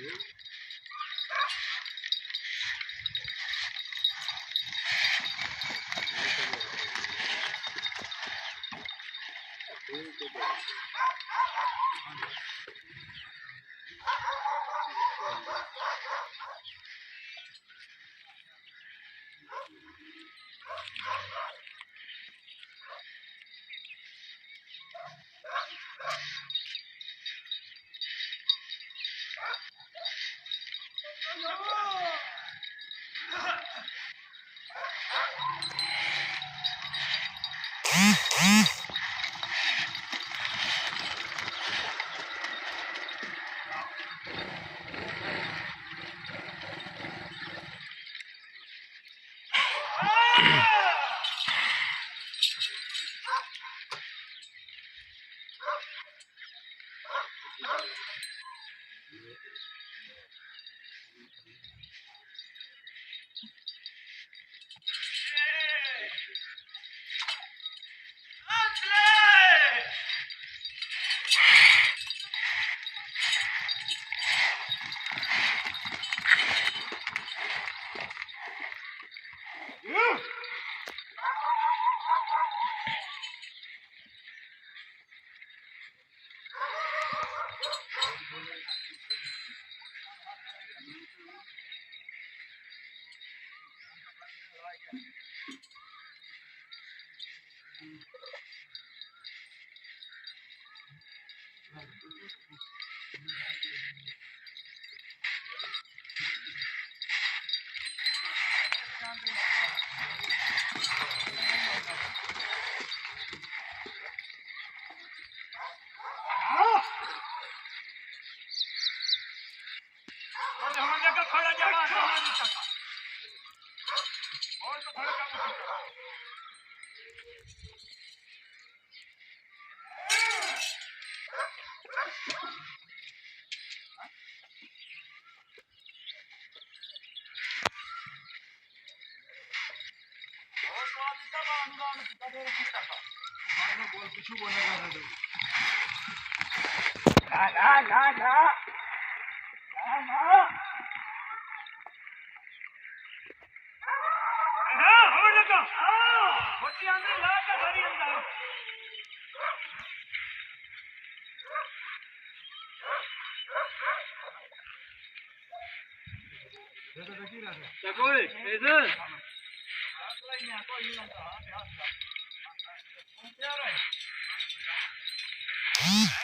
Muito bom. Mm-hmm. Yeah. ના ના ના ના ના ના હા, હવે લગા.